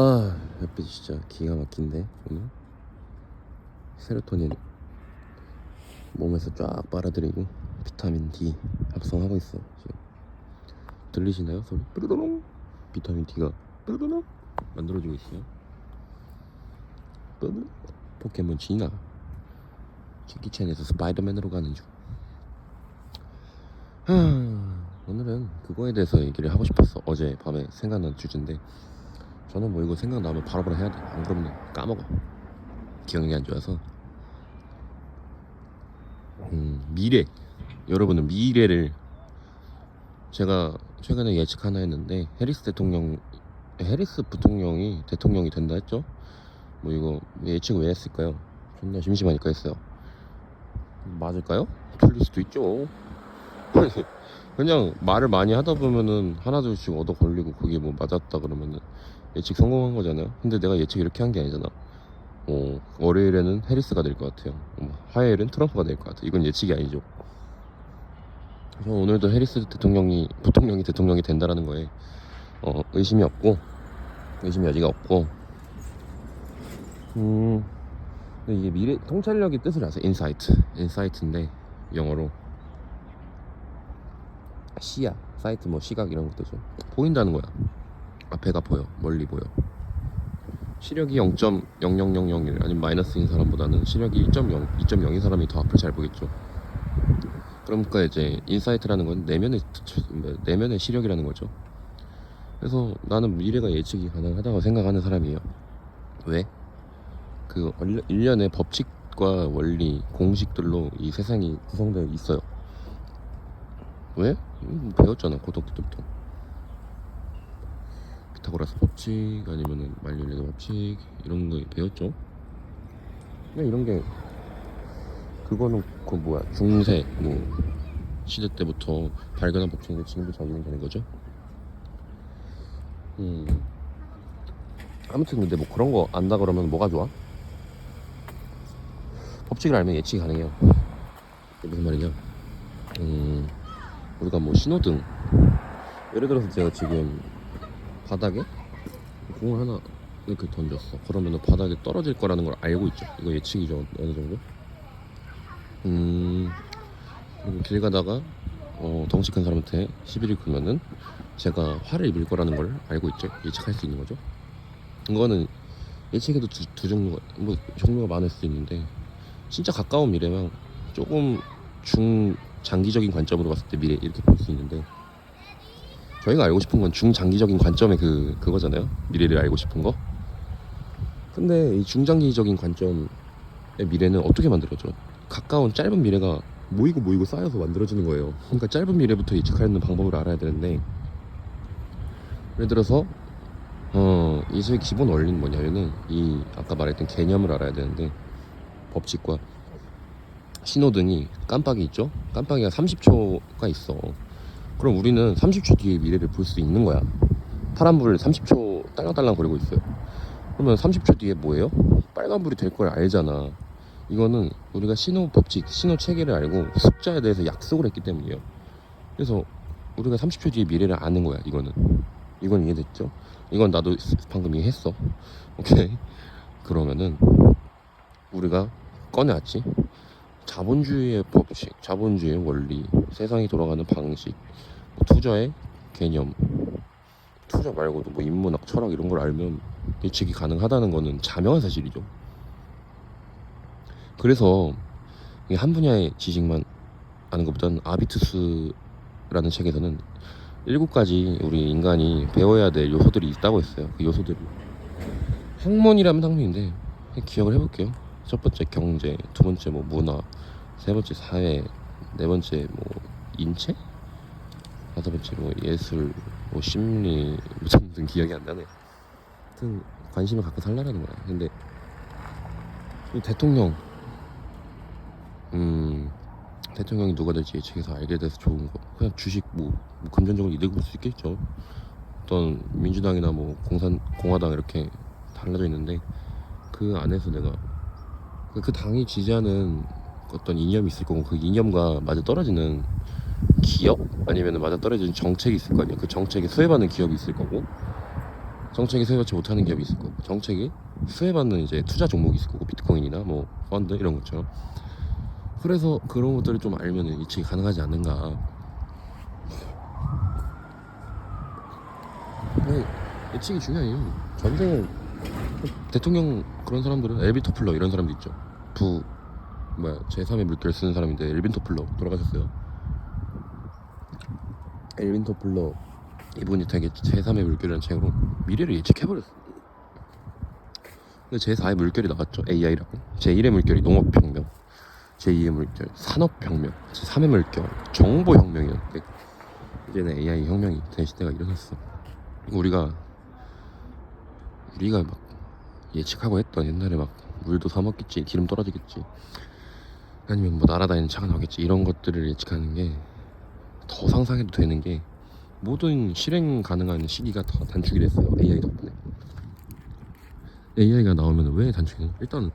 아 햇빛 진짜 기가 막힌데 오늘? 세로토닌 몸에서 쫙 빨아들이고 비타민 D 합성하고 있어 지금. 들리시나요? 소리? 뾰로롱! 비타민 D가 뾰로롱! 만들어지고 있어요. 뾰로롱! 포켓몬 진화 제키챈에서 스파이더맨으로 가는 중. 하, 오늘은 그거에 대해서 얘기를 하고 싶었어 어제 밤에 생각난 주제인데 저는 뭐 이거 생각나면 바로바로 해야 돼. 안 그러면 까먹어. 기억이 안 좋아서. 음, 미래. 여러분은 미래를 제가 최근에 예측 하나 했는데 해리스 대통령 해리스 부통령이 대통령이 된다 했죠? 뭐 이거 예측 왜 했을까요? 존나 심심하니까 했어요. 맞을까요? 틀릴 수도 있죠. 그냥 말을 많이 하다 보면은 하나둘씩 얻어 걸리고 그게 뭐 맞았다 그러면은 예측 성공한 거잖아요. 근데 내가 예측 이렇게 한 게 아니잖아. 어, 월요일에는 해리스가 될 것 같아요. 어, 화요일은 트럼프가 될 것 같아. 이건 예측이 아니죠. 그래서 오늘도 해리스 대통령이 부통령이 대통령이 된다라는 거에 어, 의심이 없고 의심이 여지가 없고. 음, 이게 미래 통찰력의 뜻을 아세요? 인사이트, 인사이트인데 영어로 시야, 사이트 뭐 시각 이런 것도죠. 보인다는 거야. 앞에가 보여 멀리 보여 시력이 0.0001 아니면 마이너스인 사람보다는 시력이 1.0 2.0인 사람이 더 앞을 잘 보겠죠 그러니까 이제 인사이트라는 건 내면의 내면의 시력이라는 거죠 그래서 나는 미래가 예측이 가능하다고 생각하는 사람이에요 왜? 그 일련의 법칙과 원리 공식들로 이 세상이 구성되어 있어요 왜? 음, 배웠잖아 고등학교 때부터 피타고라스 법칙 아니면은 만유인의 법칙 이런 거 배웠죠. 그냥 이런 게 그거는 그 뭐야 중세 뭐 시대 때부터 발견한 법칙인데 지금도 적용이 되는 거죠. 음 아무튼 근데 뭐 그런 거 안다 그러면 뭐가 좋아? 법칙을 알면 예측이 가능해요. 무슨 말이냐? 음 우리가 뭐 신호등 예를 들어서 제가 지금 바닥에 공을 하나 이렇게 던졌어. 그러면은 바닥에 떨어질 거라는 걸 알고 있죠. 이거 예측이죠. 어느 정도. 음, 그리고 길 가다가 어, 덩치 큰 사람한테 시비를 걸면은 제가 화를 입을 거라는 걸 알고 있죠. 예측할 수 있는 거죠. 이거는 예측에도 두, 두 종류가 뭐 종류가 많을 수 있는데 진짜 가까운 미래랑 조금 중 장기적인 관점으로 봤을 때 미래 이렇게 볼 수 있는데 저희가 알고 싶은 건 중장기적인 관점의 그 그거잖아요. 미래를 알고 싶은 거. 근데 이 중장기적인 관점의 미래는 어떻게 만들어져? 가까운 짧은 미래가 모이고 모이고 쌓여서 만들어지는 거예요. 그러니까 짧은 미래부터 예측하는 방법을 알아야 되는데 예를 들어서 어 이수의 기본 원리는 뭐냐면은 이 아까 말했던 개념을 알아야 되는데 법칙과 신호등이 깜빡이 있죠? 깜빡이가 30초가 있어. 그럼 우리는 30초 뒤에 미래를 볼 수 있는 거야. 파란불을 30초 딸랑딸랑 거리고 있어요. 그러면 30초 뒤에 뭐예요? 빨간불이 될 걸 알잖아. 이거는 우리가 신호 법칙, 신호 체계를 알고 숫자에 대해서 약속을 했기 때문이에요. 그래서 우리가 30초 뒤에 미래를 아는 거야. 이거는. 이건 이해됐죠? 이건 나도 방금 이해했어. 오케이. 그러면은 우리가 꺼내왔지. 자본주의의 법칙, 자본주의의 원리, 세상이 돌아가는 방식, 뭐 투자의 개념, 투자 말고도 뭐 인문학, 철학 이런 걸 알면 예측이 가능하다는 거는 자명한 사실이죠. 그래서 이한 분야의 지식만 아는 것보다는 아비투스라는 책에서는 일곱 가지 우리 인간이 배워야 될 요소들이 있다고 했어요. 그 요소들이 학문이라면 학문인데 기억을 해볼게요. 첫 번째 경제, 두 번째 뭐 문화, 세 번째 사회, 네 번째 뭐 인체, 다섯 번째 뭐 예술, 뭐 심리, 무슨 무슨 기억이 안 나네. 하여튼 관심을 갖고 살라라는 거야. 근데 이 대통령, 음 대통령이 누가 될지 예측해서 알게 돼서 좋은 거. 그냥 주식 뭐, 뭐 금전적으로 이득 볼 수 있겠죠. 어떤 민주당이나 뭐 공산 공화당 이렇게 달라져 있는데 그 안에서 내가 그- 그 당이 지지하는 어떤 이념이 있을 거고 그 이념과 맞아 떨어지는 기업? 아니면 맞아 떨어지는 정책이 있을 거 아니야? 그 정책에 수혜받는 기업이 있을 거고 정책이 수혜받지 못하는 기업이 있을 거고 정책이 수혜받는 이제 투자 종목이 있을 거고 비트코인이나 뭐 펀드 이런 것처럼. 그래서 그런 것들을 좀 알면은 예측이 가능하지 않는가. 네, 예측이 중요해요. 전쟁을 대통령 그런 사람들은 엘빈 토플러 이런 사람도 있죠. 부 뭐야 제3의 물결 쓰는 사람인데 엘빈 토플러 돌아가셨어요. 엘빈 토플러 이분이 되게 제3의 물결이라는 책으로 미래를 예측해버렸어. 근데 제4의 물결이 나왔죠. AI라고. 제1의 물결이 농업혁명 제2의 물결 산업혁명 제3의 물결 정보혁명이었는데 이제는 AI 혁명이 된 시대가 일어났어. 우리가 우리가 막 예측하고 했던 옛날에 막 물도 사 먹겠지 기름 떨어지겠지 아니면 뭐 날아다니는 차가 나오겠지 이런 것들을 예측하는 게 더 상상해도 되는 게 모든 실행 가능한 시기가 다 단축이 됐어요 AI 덕분에 AI가 나오면 왜 단축이 돼? 일단